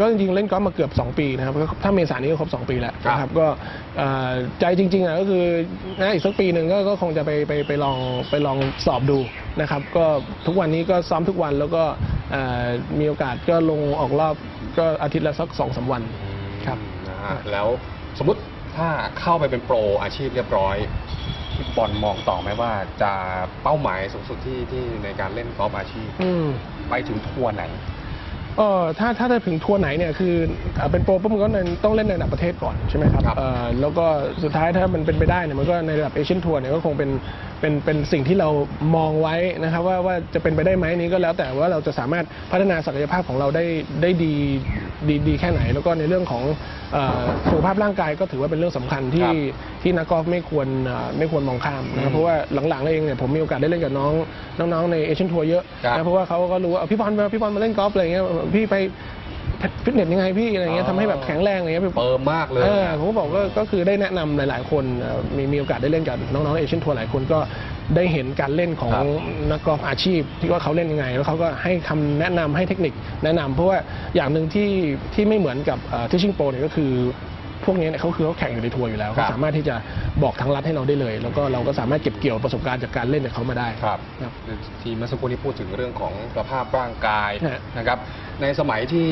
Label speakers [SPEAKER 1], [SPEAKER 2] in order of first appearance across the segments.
[SPEAKER 1] ก็จริงๆเล่นกอล์ฟมาเกือบ 2 ปีนะครับก็ถ้าเมษายนนี้ก็ครบ 2 ปีแล้ว
[SPEAKER 2] ครับ
[SPEAKER 1] นะครับก็เอ่อใจจริงๆอะก็คือนะอีกสักปีหนึ่งก็ก็คงจะไปไปไปลองไปลองสอบดูนะครับก็ทุกวันนี้ก็ซ้อมทุกวันแล้วก็เอ่อมีโอกาสก็ลงออกรอบก็อาทิตย์ละสักสองสามวันครับ
[SPEAKER 2] นะฮะแล้วสมมติถ้าเข้าไปเป็นโปรอาชีพเรียบร้อยพี่บอลมองต่อไหมว่าจะเป้าหมายสูงสุดที่ที่ในการเล่นกอล์ฟอาชีพ
[SPEAKER 1] อืม
[SPEAKER 2] ไปถึงทัวร์ไหน
[SPEAKER 1] เออถ้าถ้าจะถึงทัวร์ไหนเนี่ยคือเอ่อเป็นโปรปุ๊บมันก็ต้องเล่นในระดับประเทศก่อนใช่ไหมครับ
[SPEAKER 2] ครับ
[SPEAKER 1] เอ่อแล้วก็สุดท้ายถ้ามันเป็นไปได้เนี่ยมันก็ในระดับเอเชียนทัวร์เนี่ยก็คงเป็นเป็นเป็นสิ่งที่เรามองไว้นะครับว่าว่าจะเป็นไปได้ไหมนี้ก็แล้วแต่ว่าเราจะสามารถพัฒนาศักยภาพของเราได้ได้ดี ดีดีแค่ไหน แล้วก็ในเรื่องของเอ่อสุขภาพร่างกายก็ถือว่าเป็นเรื่องสำคัญที่
[SPEAKER 2] ครับ
[SPEAKER 1] ที่นักกอล์ฟไม่ควรเอ่อไม่ควรมองข้ามนะครับเพราะว่าหลังๆเองเนี่ยผมมีโอกาสได้เล่นกับน้องน้องๆในเอเชียนทัวร์เยอะ
[SPEAKER 2] ครับ
[SPEAKER 1] นะเพราะว่าเขาก็รู้ว่าเอาพี่บอลมาพี่บอลมาเล่นกอล์ฟอะไรเงี้ยพี่ไปฟิตเนสยังไงพี่อะไรเงี้ย
[SPEAKER 2] อ๋อ
[SPEAKER 1] ทำให้แบบแข็งแรงอะไรเงี้ย
[SPEAKER 2] เปิมมากเลย
[SPEAKER 1] เออผมก็บอกก็ก็คือได้แนะนำหลาย ๆ คนเอ่อมีมีโอกาสได้เล่นกับน้อง ๆ เอเชียนทัวร์หลายคนก็ ได้เห็นการเล่นของ
[SPEAKER 2] ครับ
[SPEAKER 1] นักกอล์ฟอาชีพ ที่ว่าเขาเล่นยังไง แล้วเขาก็ให้คำแนะนำให้เทคนิคแนะนำเพราะว่าอย่างหนึ่งที่ที่ไม่เหมือนกับทิชชิ่งโปรเนี่ยก็คือพวกนี้เนี่ยเขาคือเขาแข่งอยู่ในทัวร์อยู่แล้ว
[SPEAKER 2] ครั
[SPEAKER 1] เขา
[SPEAKER 2] บ
[SPEAKER 1] สามารถที่จะบอกทางรัฐให้เราได้เลย แล้วก็เราก็สามารถเก็บเกี่ยวประสบการณ์จากการเล่นจากเขามาได้
[SPEAKER 2] ครับ
[SPEAKER 1] ครับ
[SPEAKER 2] ทีเมื่อสักครู่นี้พูดถึงเรื่องของสภาพร่างกาย
[SPEAKER 1] ฮะ
[SPEAKER 2] นะครับ ในสมัยที่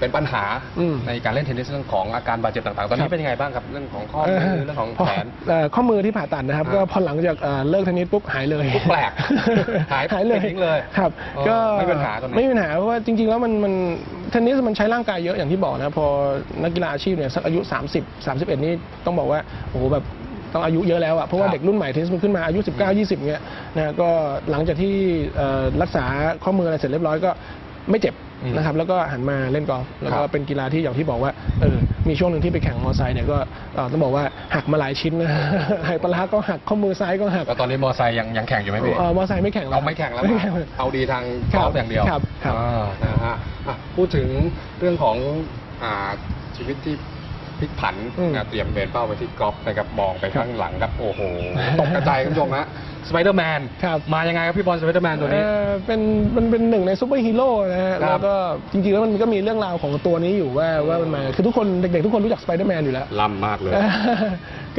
[SPEAKER 2] เป็นปัญหา
[SPEAKER 1] อืม
[SPEAKER 2] ในการเล่นเทนนิสเรื่องของอาการบาดเจ็บต่างๆ ตอน
[SPEAKER 1] ครั
[SPEAKER 2] นี้
[SPEAKER 1] บ
[SPEAKER 2] เป็นยังไงบ้างครับเรื่องของข้อมือเรื่องของ
[SPEAKER 1] พ
[SPEAKER 2] แขน
[SPEAKER 1] เอ่อข้อมือที่ผ่าตัดนะครับ
[SPEAKER 2] อ่า
[SPEAKER 1] ก็พอหลังจากเอ่อเลิกเทนนิสปุ๊บหายเลย
[SPEAKER 2] ปุ๊บแปลกหาย
[SPEAKER 1] หายเลย
[SPEAKER 2] ไปทิ้งเลย
[SPEAKER 1] ครับ
[SPEAKER 2] อ๋อ
[SPEAKER 1] ก็
[SPEAKER 2] ไม่มีปัญหาตรงนี้
[SPEAKER 1] ไม่มีปัญหาเพราะว่าจริง ๆ แล้วมันมันเทนนิสมันใช้ร่างกายเยอะอย่างที่บอกนะพอนักกีฬาอาชีพเนี่ยสักอายุ 30 31 นี่ต้องบอกว่าโอ้โหแบบต้องอายุเยอะแล้วอะเพราะว่า
[SPEAKER 2] ครับ
[SPEAKER 1] เด็กรุ่นใหม่เทนนิสมันขึ้นมาอายุ 19 20เงี้ยนะก็หลังจากที่เอ่อรักษาข้อมืออะไรเสร็จเรียบร้อยก็ไม่เจ็บ
[SPEAKER 2] อืม
[SPEAKER 1] นะครับแล้วก็หันมาเล่นกอล์ฟแล้วก็
[SPEAKER 2] ครับ
[SPEAKER 1] เป็นกีฬาที่อย่างที่บอกว่าเออมีช่วงหนึ่งที่ไปแข่งมอเตอร์ไซค์เนี่ยก็เอ่อต้องบอกว่าหักมาหลายชิ้นนะหายปลาร้าก็หักข้อมือซ้ายก็หัก
[SPEAKER 2] แล้วตอนนี้มอไซค์ยังยังแข่งอยู่ไหมพี่
[SPEAKER 1] เอ่อมอเตอร์ไซค์ไม่แข่งแล้ว
[SPEAKER 2] เราไม่แข่งแล้ว
[SPEAKER 1] ไม่
[SPEAKER 2] นะ
[SPEAKER 1] แข่ง
[SPEAKER 2] เอาดีทาง
[SPEAKER 1] ค
[SPEAKER 2] ก
[SPEAKER 1] รับ
[SPEAKER 2] อล์ฟอย่างเดียว
[SPEAKER 1] ครับครับ
[SPEAKER 2] อ่านะฮะอะพูดถึงเรื่องของอ่าชีวิตที่ พลิกผัน
[SPEAKER 1] อืม
[SPEAKER 2] นะเตรียมเบนเป้าไปที่กอล์ฟนะครับมองไปข้างหลังครับโอ้โหตกกระจายคุณผู้ชมฮะสไปเดอร์แมน
[SPEAKER 1] ครับ
[SPEAKER 2] มายังไงครับพี่บอลสไปเดอร์แมนตัวนี้
[SPEAKER 1] เอ่อเป็นมันเป็นหนึ่งในซูเปอร์ฮีโร่นะฮะ
[SPEAKER 2] ครับ
[SPEAKER 1] แล้วก็จริงๆแล้วมันก็มีเรื่องราวของตัวนี้อยู่ว่าว่ามันมาคือทุกคนเด็กๆทุกคนรู้จักสไปเดอร์แมนอยู่แล้ว
[SPEAKER 2] ล่ำมากเลย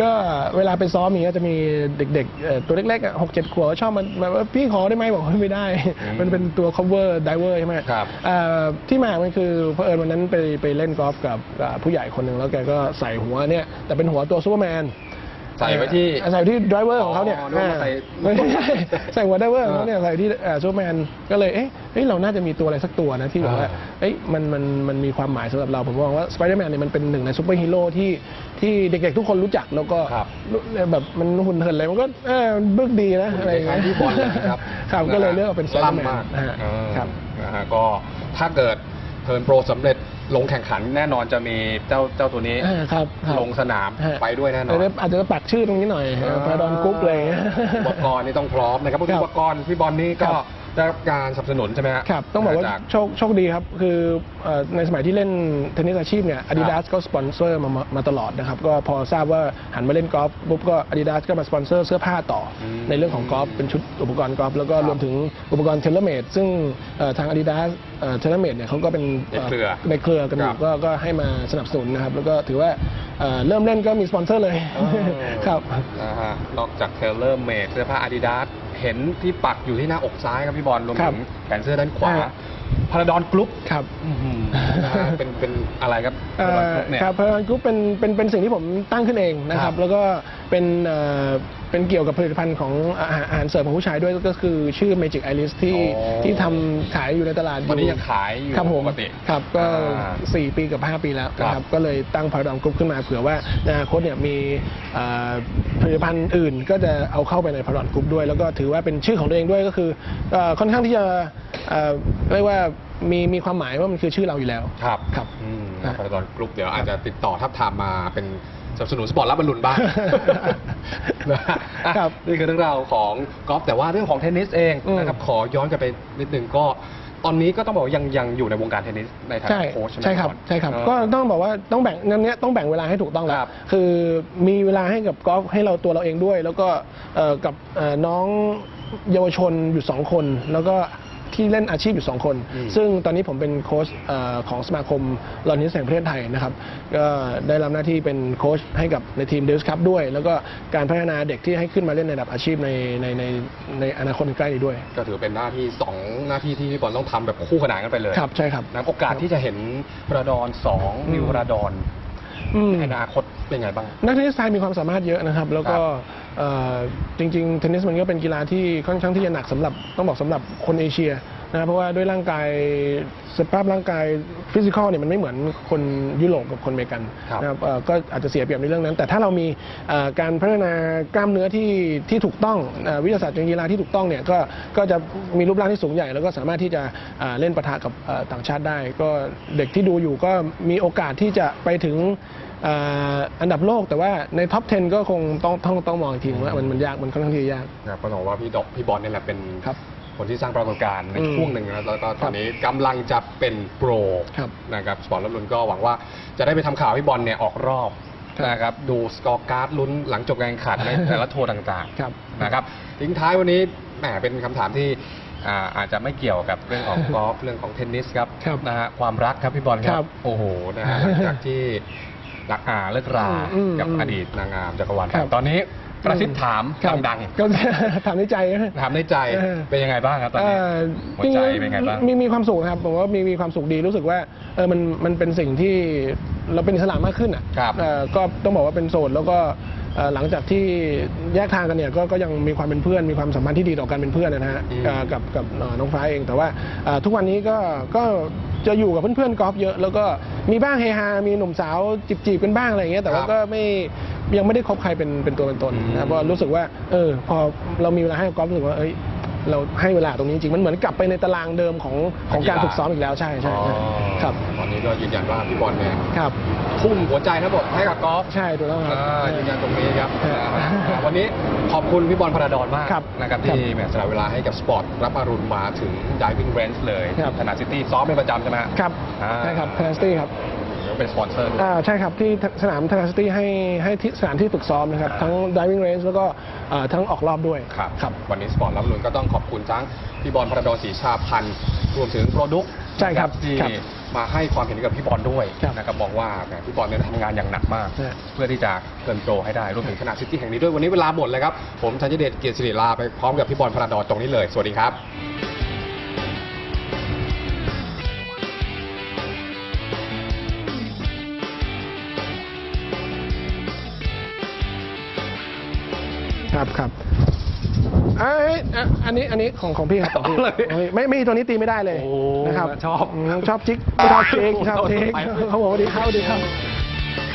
[SPEAKER 1] ก็เวลาไปซ้อมอย่างเงี้ยจะมีเด็กๆเอ่อตัวเล็กๆอะหกเจ็ดขวบชอบมันแบบว่าพี่ขอได้ไหมบอกว่าไม่ได้
[SPEAKER 2] อืม
[SPEAKER 1] มันเป็นตัว cover diver ใช่ไหม
[SPEAKER 2] ครับ
[SPEAKER 1] เอ่อที่มามันคือเผอิญวันนั้นไปไปเล่นกอล์ฟกับอ่าผู้ใหญ่คนหนึ่งแล้วแกก็ใส่หัวเนี่ยแต่เป็นหัวตัวซูเปอร์แมน
[SPEAKER 2] ใส่ไว้ที่
[SPEAKER 1] เอ่อใส่ไว้ที่ driver ของเขาเนี่ย
[SPEAKER 2] อ๋อนึกว่าใส่
[SPEAKER 1] ไม่ใช่ใส่หัว driver ของเขาเนี่ยใส่ที่ซูเปอร์แมนก็เลยเอ๊ะเฮ้ยเราน่าจะมีตัวอะไรสักตัวนะที่แบบว่า
[SPEAKER 2] อ่า
[SPEAKER 1] เอ้ยมันมันมันมีความหมายสำหรับเราผมมองว่าสไปเดอร์แมนเนี่ยมันเป็นหนึ่งในซูเปอร์ฮีโร่ที่ที่เด็กๆทุกคนรู้จักแล้วก็
[SPEAKER 2] ครับ
[SPEAKER 1] แบบมันหุ่นเหินอะไรมันก็เออมันบึกดีนะอะไรอย่าง
[SPEAKER 2] คล้า
[SPEAKER 1] เงี้
[SPEAKER 2] ย
[SPEAKER 1] ย
[SPEAKER 2] ๆพี่บอลเลยนะครับ
[SPEAKER 1] ครับก็เลยเลือกเอาเป็นสไปเดอร์แมน
[SPEAKER 2] ล่ำมาก
[SPEAKER 1] นะฮะ
[SPEAKER 2] เออ
[SPEAKER 1] ครับ
[SPEAKER 2] นะฮะก็ถ้าเกิดเทิร์นโปรสำเร็จ ลงแข่งขันแน่นอนจะมีเจ้าเจ้าตัวนี้
[SPEAKER 1] อ่าครับครับ
[SPEAKER 2] ลงสนาม
[SPEAKER 1] ฮะ
[SPEAKER 2] ไปด้วยแน่นอน
[SPEAKER 1] เดี๋ยวอาจจะปักชื่อตรงนี้หน่อยพาดอนกรุ๊ปเลย
[SPEAKER 2] อุปกรณ์นี่ต้องพร้อมนะครับ
[SPEAKER 1] ครับ
[SPEAKER 2] อุปกรณ์พี่บอลนี่ก็
[SPEAKER 1] ครับ
[SPEAKER 2] ได้รับการสนับสนุนใช่ไหมฮะ
[SPEAKER 1] ครับต้องบอกว่า
[SPEAKER 2] จาก
[SPEAKER 1] โชคโชคดีครับ คือเอ่อในสมัยที่เล่นเทนนิสอาชีพเนี่ย Adidas ก็สปอนเซอร์มามามาตลอดนะครับ ก็พอทราบว่าหันมาเล่นกอล์ฟปุ๊บก็ Adidas ก็มาสปอนเซอร์เสื้อผ้าต่ออ
[SPEAKER 2] ม
[SPEAKER 1] ในเรื่องของกอล์ฟเป็นชุดอุปกรณ์กอล์ฟแล้วก็
[SPEAKER 2] ครับ
[SPEAKER 1] รวมถึงอุปกรณ์เทเลเมดซึ่งเอ่อทาง Adidas เทเลเมดเนี่ยเขาก็เป็น
[SPEAKER 2] ในเครือ
[SPEAKER 1] ในเครือกันอ
[SPEAKER 2] ครั
[SPEAKER 1] ยู่
[SPEAKER 2] บ
[SPEAKER 1] ก็ก็ให้มาสนับสนุนนะครับ แล้วก็ถือว่าเอ่อเริ่มเล่นก็มีสปอนเซอร์เลย
[SPEAKER 2] เออ
[SPEAKER 1] ครับ
[SPEAKER 2] นะฮะนอกจากเทเลอร์เมดเสื้อผ้าอาดิดาส เห็นที่ปักอยู่ที่หน้าอกซ้ายครับพี่บอลรวม
[SPEAKER 1] ครั
[SPEAKER 2] ถึ
[SPEAKER 1] บ
[SPEAKER 2] งแขนเสื้อด้านขวา
[SPEAKER 1] อ่า
[SPEAKER 2] พาราดอนกรุ๊ป
[SPEAKER 1] ครับ
[SPEAKER 2] นะฮะเป็นเป็นอะไรครับ
[SPEAKER 1] เอ่
[SPEAKER 2] พาราดอน
[SPEAKER 1] อก
[SPEAKER 2] รุ๊ปเนี่ย
[SPEAKER 1] ครับเพราะกรุ๊ปเป็นเป็นเป็นสิ่งที่ผมตั้งขึ้นเองนะค
[SPEAKER 2] ครั
[SPEAKER 1] รับ
[SPEAKER 2] บ
[SPEAKER 1] แล้วก็เป็นเอ่อเป็นเกี่ยวกับผลิตภัณฑ์ของอาหารอาหารเสริมของผู้ชายด้วยก็คือชื่อ Magic Iris ที่
[SPEAKER 2] อ๋อ
[SPEAKER 1] ที่ทำขายอยู่ในตลาด
[SPEAKER 2] ตอนนี้ยังขายอยู่
[SPEAKER 1] ครับผม
[SPEAKER 2] ปกติ
[SPEAKER 1] ครับก็
[SPEAKER 2] อ่า
[SPEAKER 1] 4 ปีกับ 5 ปีแล้วนะค
[SPEAKER 2] ครั
[SPEAKER 1] รับบก็เลยตั้งพาราดอมกรุ๊ปขึ้นมาเผื่อว่าในอนาคตเนี่ยมีเอ่อผลิตภัณฑ์อื่นก็จะเอาเข้าไปในพาราดอมกรุ๊ปด้วย แล้วก็ถือว่าเป็นชื่อของตัวเองด้วยก็คือเอ่อค่อนข้างที่จะเอ่อเรียกว่า มีมีความหมายว่ามันคือชื่อเราอยู่แล้ว
[SPEAKER 2] ครับ
[SPEAKER 1] ครับ
[SPEAKER 2] อืม
[SPEAKER 1] อะ
[SPEAKER 2] พาราดอนกรุ๊ปเดี๋ยวอาจจะติดต่อทับทามมาเป็นสนับสนุนสปอร์ตรับบอลลูนบ้างนะฮะอะ
[SPEAKER 1] ครับ
[SPEAKER 2] นี่คือเรื่องราวของกอล์ฟแต่ว่าเรื่องของเทนนิสเอง
[SPEAKER 1] อืม
[SPEAKER 2] นะครับขอย้อนกลับไปนิดนึงก็ ตอนนี้ก็ต้องบอกว่ายังยังอยู่ในวงการเทนนิสในฐา
[SPEAKER 1] ใช่
[SPEAKER 2] นะโค้ชใช่ไหม
[SPEAKER 1] ใช่ครับ
[SPEAKER 2] พี่อล
[SPEAKER 1] ใช่ครับ
[SPEAKER 2] เออ
[SPEAKER 1] ก็ ต้องบอกว่าต้องแบ่งงั้นเนี้ยต้องแบ่งเวลาให้ถูกต้องแล้
[SPEAKER 2] ควรับ
[SPEAKER 1] คือมีเวลาให้กับกอล์ฟให้เราตัวเราเองด้วย แล้วก็เอ่อกับเอ่อน้องเยาวชนอยู่สองคน แล้วก็ ที่เล่นอาชีพอยู่ 2 คน
[SPEAKER 2] อืม
[SPEAKER 1] ซึ่งตอนนี้ผมเป็นโค้ชเอ่อของสมาคมลอนนิสแห่งประเทศไทยนะครับ ก็ได้รับหน้าที่เป็นโค้ชให้กับในทีมเดลส์คัพด้วย แล้วก็การพัฒนาเด็กที่ให้ขึ้นมาเล่นในระดับอาชีพในในในในอนาคตใกล้นี้ด้วย
[SPEAKER 2] ก็ถือเป็นหน้าที่สองหน้าที่ที่พี่บอลต้องทำแบบคู่ขนานกันไปเลย
[SPEAKER 1] ครับใช่ครับ
[SPEAKER 2] นะโอกาสที่จะเห็นพระดอนสอง
[SPEAKER 1] อืม
[SPEAKER 2] นิวพระดอน
[SPEAKER 1] อืม
[SPEAKER 2] ในอนาคตเป็นไงบ้าง
[SPEAKER 1] นักเทนนิสไทยมีความสามารถเยอะนะครับ แล้วก็เอ่อจริงๆ เทนนิสมันก็เป็นกีฬาที่ค่อนข้างที่จะหนักสำหรับต้องบอกสำหรับคนเอเชีย นะครับเพราะว่าด้วยร่างกายสภาพร่างกายฟิสิกอลเนี่ยมันไม่เหมือนคนยุโรปกับคนอเมริกัน
[SPEAKER 2] ครับ
[SPEAKER 1] นะครับเอ่อก็อาจจะเสียเปรียบในเรื่องนั้น แต่ถ้าเรามีเอ่อการพัฒนากล้ามเนื้อที่ที่ถูกต้องเอ่อวิทยาศาสตร์การกีฬาที่ถูกต้องเนี่ยก็ก็จะมีรูปร่างที่สูงใหญ่ แล้วก็สามารถที่จะเอ่อเล่นปะทะกับเอ่อต่างชาติได้ ก็เด็กที่ดูอยู่ก็มีโอกาสที่จะไปถึงเอ่ออันดับโลก แต่ว่าในท็อป 10 ก็คงต้องต้องต้องมองอีกทีว่ามันมันยากมันค่อนข้างที่จะยาก
[SPEAKER 2] นะครับก็ต้องบอกว่าพี่ดอกพี่บอลนี่แหละเป็น
[SPEAKER 1] ครับ
[SPEAKER 2] คนที่สร้างปรากฏการณ์ใน
[SPEAKER 1] อืม
[SPEAKER 2] ช่วงหนึ่งนะแล้วก็ต
[SPEAKER 1] ครั
[SPEAKER 2] อบนนี้กำลังจะเป็นโปร
[SPEAKER 1] ครับ
[SPEAKER 2] นะครับสปอร์ตรับลุนก็หวังว่าจะได้ไปทำข่าวพี่บอลเนี่ยออกรอบ
[SPEAKER 1] ครับ
[SPEAKER 2] นะครับดูสกอร์การ์ดลุ้นหลังจบการแข่งขันในแต่ละทัวร์ต่าง
[SPEAKER 1] ครับ
[SPEAKER 2] ๆนะครับทิ้งท้ายวันนี้แหมเป็นคำถามที่อ่าอาจจะไม่เกี่ยวกับเรื่องของกอล์ฟเรื่องของเทนนิสครับ
[SPEAKER 1] ครับ
[SPEAKER 2] นะฮะความรักครับพี่บอลค
[SPEAKER 1] ครั
[SPEAKER 2] รับบโอ้โหนะฮะหลังจากที่รักอาเลิกรา
[SPEAKER 1] อืม
[SPEAKER 2] กับ
[SPEAKER 1] อืม
[SPEAKER 2] อดีตนางงามจักรวาล
[SPEAKER 1] ครับ
[SPEAKER 2] ตอนนี้ ประสิทธิ์ถาม
[SPEAKER 1] ครับ
[SPEAKER 2] ดัง
[SPEAKER 1] ก็ถามในใจนะ
[SPEAKER 2] ๆถามในใจ
[SPEAKER 1] เออ
[SPEAKER 2] เป็นยังไงบ้างครับตอนนี้
[SPEAKER 1] เอ่อ
[SPEAKER 2] หัวใจเป็นไงบ้าง
[SPEAKER 1] มีมีความสุขครับผมว่ามีมีความสุขดีรู้สึกว่าเออมันมันเป็นสิ่งที่เราเป็นอิสระมากขึ้นอะ
[SPEAKER 2] ครับ
[SPEAKER 1] เอ่อก็ต้องบอกว่าเป็นโสดแล้วก็เอ่อหลังจากที่แยกทางกันเนี่ยก็ก็ยังมีความเป็นเพื่อนมีความสัมพันธ์ที่ดีต่อกันเป็นเพื่อนนะฮะ
[SPEAKER 2] อืม
[SPEAKER 1] เอ่อกับกับเอ่อน้องฟ้าเองแต่ว่าเอ่อทุกวันนี้ก็ก็จะอยู่กับเพื่อนๆกอล์ฟเยอะ แล้วก็มีบ้างเฮฮามีหนุ่มสาวจีบๆกันบ้างอะไรอย่างเงี้ยแต่ว่า
[SPEAKER 2] ครับ
[SPEAKER 1] ก็ไม่ ยังไม่ได้คบใครเป็นเป็นตัวเป็นตน
[SPEAKER 2] อืม
[SPEAKER 1] นะครับเพราะรู้สึกว่า เออ พอเรามีเวลาให้กับกอล์ฟรู้สึกว่าเอ้ยเราให้เวลาตรงนี้จริงมันเหมือนกลับไปในตารางเดิมของของการฝึกซ้อมอีกแล้วใช่ใช่ใช่ครับ
[SPEAKER 2] ตอนนี้ก็ยืนยันว่าพี่บอลเนี่ย
[SPEAKER 1] ครับ
[SPEAKER 2] ทุ่มหัวใจทั้งหมดให้กับกอล์ฟ
[SPEAKER 1] ใช่ถูกต้องครับ
[SPEAKER 2] อ่ายืนยันตรงนี้ครับ
[SPEAKER 1] ครับ
[SPEAKER 2] อ่าวันนี้ขอบคุณพี่บอลพระดอนมาก
[SPEAKER 1] ครับ
[SPEAKER 2] นะครับ
[SPEAKER 1] ครับ
[SPEAKER 2] ที่แหมสละเวลาให้กับสปอร์ตรับอรุณมาถึง diving range เลย
[SPEAKER 1] ครับ
[SPEAKER 2] ธนาซิตี้ซ้อมเป็นประจำใช่ไหมฮะ
[SPEAKER 1] ครับ
[SPEAKER 2] อ่า
[SPEAKER 1] ใช่ครับพาสตี้ครับ
[SPEAKER 2] เดี๋ยวเป็นสปอนเซอร์ด้วย
[SPEAKER 1] อ่าใช่ครับ ที่สนามธนาซิตี้ให้ให้ที่สถานที่ฝึกซ้อมนะครับ
[SPEAKER 2] อ่า
[SPEAKER 1] ทั้ง diving range แล้วก็เอ่อทั้งออกรอบด้วย
[SPEAKER 2] ครับ
[SPEAKER 1] ครับ
[SPEAKER 2] วันนี้สปอร์ตรับอรุณก็ต้องขอบคุณทั้งพี่บอลพระดอนศรีชาพันธ์รวมถึงโปรดุก
[SPEAKER 1] ใช่ครับ
[SPEAKER 2] ที่
[SPEAKER 1] ครับ
[SPEAKER 2] มาให้ความเห็นกับพี่บอลด้วย
[SPEAKER 1] ครับ
[SPEAKER 2] นะครับบอกว่าแหมพี่บอลเนี่ยทำงานอย่างหนักมาก
[SPEAKER 1] ใช่
[SPEAKER 2] เพื่อที่จะเกินโปรให้ได้รวมถึงขนาดซิตี้แห่งนี้ด้วยวันนี้เวลาหมดเลยครับ ผมธัญเดชเกียรติศิริลาไปพร้อมกับพี่บอลพระดอนตรงนี้เลย สวัสดีครับ
[SPEAKER 1] ครับครับเอ้ยอะอันนี้อันนี้ของของพี่ครับของพี่
[SPEAKER 2] เอาเลย
[SPEAKER 1] ของพี่ไม่ไม่ตัวนี้ตีไม่ได้เลย
[SPEAKER 2] โอ้
[SPEAKER 1] นะครับ
[SPEAKER 2] ชอบ
[SPEAKER 1] มชอบจิกไม่ชอบจิกชอบจิก
[SPEAKER 2] ไป
[SPEAKER 1] เขาบอกว่าดีเข้าดีเข้า